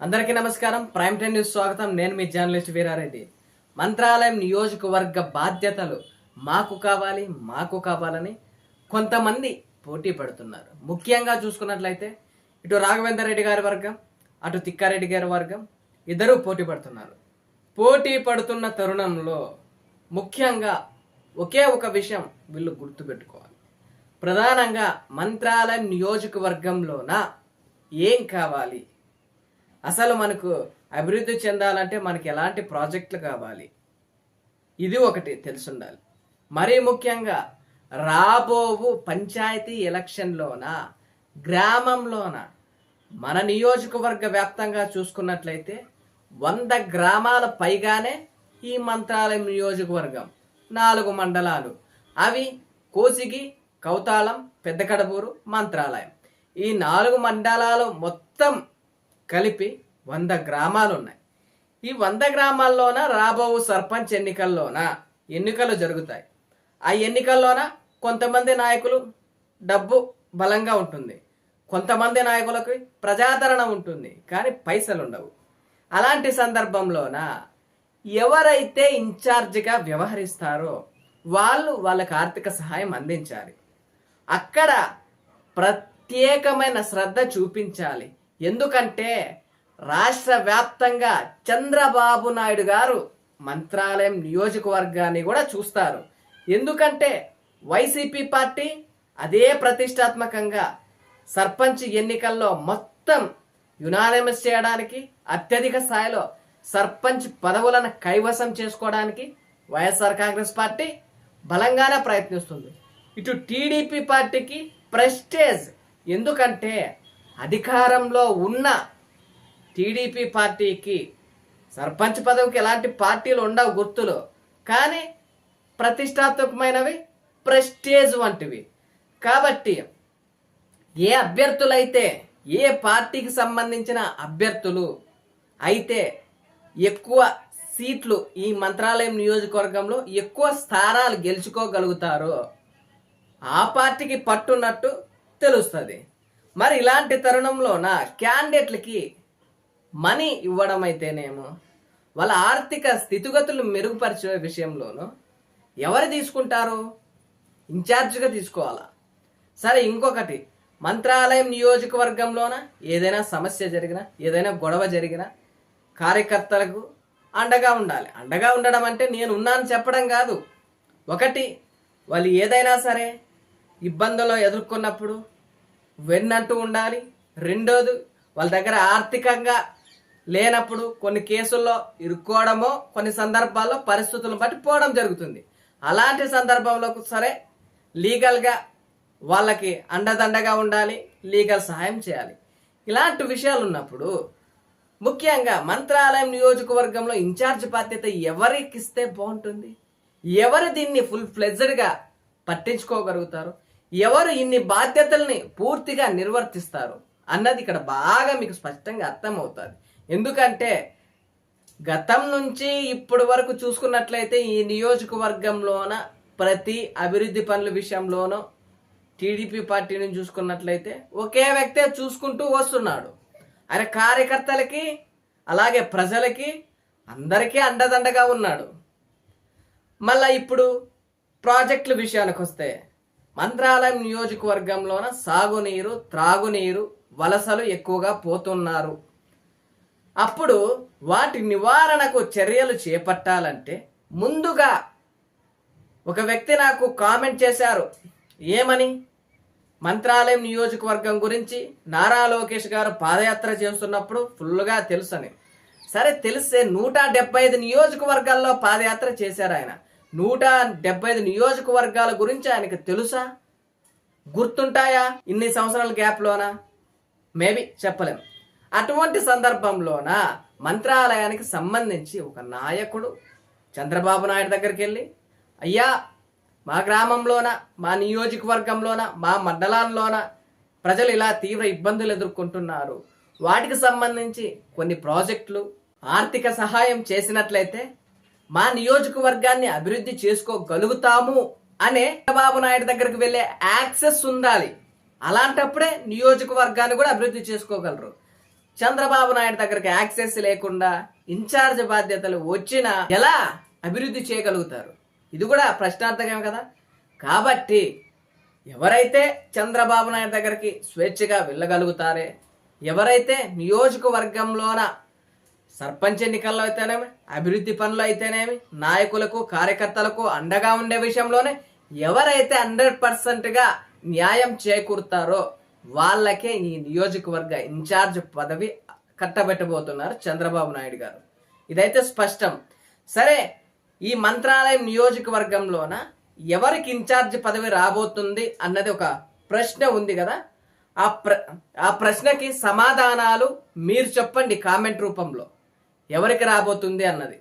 అందరికీ నమస్కారం. Prime time news స్వాగతం. నేను మీ జర్నలిస్ట్ వీరారెడ్డి. మంత్రాలయం నియోజకవర్గ బాధ్యతలు మాకు కావాలి మాకు కావాలని కొంతమంది పోటీ పడుతున్నారు. ముఖ్యంగా చూసుకున్నట్లయితే ఇటు రాఘవేందర్ రెడ్డి గారి వర్గం అటు తిక్కారెడ్డి గారి వర్గం ఇద్దరూ పోటీ పడుతున్నారు. పోటీ పడుతున్న తరుణంలో ముఖ్యంగా ఒకే ఒక విషయం వీళ్ళు గుర్తుపెట్టుకోవాలి. ప్రధానంగా మంత్రాలయం నియోజకవర్గంలోన ఏం కావాలి? అసలు మనకు అభివృద్ధి చెందాలంటే మనకి ఎలాంటి ప్రాజెక్టులు కావాలి? ఇది ఒకటి తెలుసుండాలి. మరీ ముఖ్యంగా రాబోవు పంచాయతీ ఎలక్షన్లోన గ్రామంలోన మన నియోజకవర్గ వ్యాప్తంగా చూసుకున్నట్లయితే వంద గ్రామాల పైగానే ఈ మంత్రాలయం నియోజకవర్గం నాలుగు మండలాలు. అవి కోసిగి కౌతాళం పెద్దకడబూరు మంత్రాలయం. ఈ నాలుగు మండలాలు మొత్తం కలిపి వంద గ్రామాలు ఉన్నాయి ఈ వంద గ్రామాల్లోన రాబో సర్పంచ్ ఎన్నికల్లోన ఎన్నికలు జరుగుతాయి. ఆ ఎన్నికల్లోన కొంతమంది నాయకులు డబ్బు బలంగా ఉంటుంది. కొంతమంది నాయకులకు ప్రజాదరణ ఉంటుంది కానీ పైసలు ఉండవు అలాంటి సందర్భంలోన ఎవరైతే ఇన్ఛార్జిగా వ్యవహరిస్తారో వాళ్ళు వాళ్ళకి ఆర్థిక సహాయం అందించాలి. అక్కడ ప్రత్యేకమైన శ్రద్ధ చూపించాలి. ఎందుకంటే రాష్ట్ర వ్యాప్తంగా చంద్రబాబు నాయుడు గారు మంత్రాలయం నియోజకవర్గాన్ని కూడా చూస్తారు. ఎందుకంటే వైసీపీ పార్టీ అదే ప్రతిష్టాత్మకంగా సర్పంచ్ ఎన్నికల్లో మొత్తం యునానిమస్ చేయడానికి అత్యధిక స్థాయిలో సర్పంచ్ పదవులను కైవసం చేసుకోవడానికి వైఎస్ఆర్ కాంగ్రెస్ పార్టీ బలంగానే ప్రయత్నిస్తుంది. ఇటు టీడీపీ పార్టీకి ప్రెస్టేజ్. ఎందుకంటే అధికారంలో ఉన్న టీడీపీ పార్టీకి సర్పంచ్ పదవికి ఎలాంటి పార్టీలు ఉండవు గుర్తులు. కానీ ప్రతిష్టాత్మకమైనవి ప్రెస్టేజ్ వంటివి. కాబట్టి ఏ అభ్యర్థులైతే ఏ పార్టీకి సంబంధించిన అభ్యర్థులు అయితే ఎక్కువ సీట్లు ఈ మంత్రాలయం నియోజకవర్గంలో ఎక్కువ స్థానాలు గెలుచుకోగలుగుతారో ఆ పార్టీకి పట్టున్నట్టు తెలుస్తుంది. మరి ఇలాంటి తరుణంలోన క్యాండిడేట్లకి మనీ ఇవ్వడం అయితేనేమో వాళ్ళ ఆర్థిక స్థితిగతులు మెరుగుపరిచే విషయంలోనూ ఎవరు తీసుకుంటారు? ఇన్ఛార్జ్గా తీసుకోవాలా? సరే ఇంకొకటి. మంత్రాలయం నియోజకవర్గంలోన ఏదైనా సమస్య జరిగినా ఏదైనా గొడవ జరిగినా కార్యకర్తలకు అండగా ఉండాలి. అండగా ఉండడం అంటే నేను ఉన్నాను చెప్పడం కాదు. ఒకటి వాళ్ళు ఏదైనా సరే ఇబ్బందులు ఎదుర్కొన్నప్పుడు వెన్నట్టు ఉండాలి. రెండోది వాళ్ళ దగ్గర ఆర్థికంగా లేనప్పుడు కొన్ని కేసుల్లో ఇరుక్కోవడమో కొన్ని సందర్భాల్లో పరిస్థితులను బట్టి పోవడం జరుగుతుంది. అలాంటి సందర్భంలో సరే లీగల్గా వాళ్ళకి అండదండగా ఉండాలి లీగల్ సహాయం చేయాలి. ఇలాంటి విషయాలు ఉన్నప్పుడు ముఖ్యంగా మంత్రాలయం నియోజకవర్గంలో ఇన్ఛార్జ్ బాధ్యత ఎవరికి ఇస్తే బాగుంటుంది? ఎవరు దీన్ని ఫుల్ ఫ్లెజ్డ్గా పట్టించుకోగలుగుతారు? ఎవరు ఇన్ని బాధ్యతల్ని పూర్తిగా నిర్వర్తిస్తారు అన్నది ఇక్కడ బాగా మీకు స్పష్టంగా అర్థమవుతుంది. ఎందుకంటే గతం నుంచి ఇప్పటి వరకు చూసుకున్నట్లయితే ఈ నియోజకవర్గంలోన ప్రతి అభివృద్ధి పనుల విషయంలోనూ టీడీపీ పార్టీని చూసుకున్నట్లయితే ఒకే వ్యక్తే చూసుకుంటూ వస్తున్నాడు. ఆయన కార్యకర్తలకి అలాగే ప్రజలకి అందరికీ అండదండగా ఉన్నాడు. మళ్ళీ ఇప్పుడు ప్రాజెక్టుల విషయానికి వస్తే మంత్రాలయం నియోజకవర్గంలోన సాగునీరు త్రాగునీరు వలసలు ఎక్కువగా పోతున్నారు. అప్పుడు వాటి నివారణకు చర్యలు చేపట్టాలంటే ముందుగా ఒక వ్యక్తి నాకు కామెంట్ చేశారు. ఏమని? మంత్రాలయం నియోజకవర్గం గురించి నారా లోకేష్ గారు పాదయాత్ర చేస్తున్నప్పుడు ఫుల్గా తెలుసని. సరే తెలిస్తే నూట డెబ్బై ఐదు నియోజకవర్గాల్లో పాదయాత్ర చేశారు ఆయన. నూట డెబ్బై ఐదు నియోజకవర్గాల గురించి ఆయనకు తెలుసా? గుర్తుంటాయా? ఇన్ని సంవత్సరాల గ్యాప్లోనా? మేబీ చెప్పలేం. అటువంటి సందర్భంలోన మంత్రాలయానికి సంబంధించి ఒక నాయకుడు చంద్రబాబు నాయుడు దగ్గరికి వెళ్ళి అయ్యా మా గ్రామంలోన మా నియోజకవర్గంలోన మా మండలాల్లోన ప్రజలు ఇలా తీవ్ర ఇబ్బందులు ఎదుర్కొంటున్నారు? వాటికి సంబంధించి కొన్ని ప్రాజెక్టులు ఆర్థిక సహాయం చేసినట్లయితే మా నియోజకవర్గాన్ని అభివృద్ధి చేసుకోగలుగుతాము అనే చంద్రబాబు నాయుడు దగ్గరికి వెళ్ళే యాక్సెస్ ఉండాలి. అలాంటప్పుడే నియోజకవర్గాన్ని కూడా అభివృద్ధి చేసుకోగలరు. చంద్రబాబు నాయుడు దగ్గరికి యాక్సెస్ లేకుండా ఇన్ఛార్జ్ బాధ్యతలు వచ్చినా ఎలా అభివృద్ధి చేయగలుగుతారు? ఇది కూడా ప్రశ్నార్థకమే కదా. కాబట్టి ఎవరైతే చంద్రబాబు నాయుడు దగ్గరికి స్వేచ్ఛగా వెళ్ళగలుగుతారే ఎవరైతే నియోజకవర్గంలోన సర్పంచ్ ఎన్నికల్లో అయితేనేమి అభివృద్ధి పనులు అయితేనేమి నాయకులకు కార్యకర్తలకు అండగా ఉండే విషయంలోనే ఎవరైతే హండ్రెడ్ పర్సెంట్గా న్యాయం చేకూరుతారో వాళ్ళకే ఈ నియోజకవర్గ ఇన్ఛార్జ్ పదవి కట్టబెట్టబోతున్నారు చంద్రబాబు నాయుడు గారు. ఇదైతే స్పష్టం. సరే ఈ మంత్రాలయం నియోజకవర్గంలోన ఎవరికి ఇన్ఛార్జ్ పదవి రాబోతుంది అన్నది ఒక ప్రశ్న ఉంది కదా. ఆ ప్ర ఆ ప్రశ్నకి సమాధానాలు మీరు చెప్పండి కామెంట్ రూపంలో. ఎవరికి రాబోతుంది అన్నది.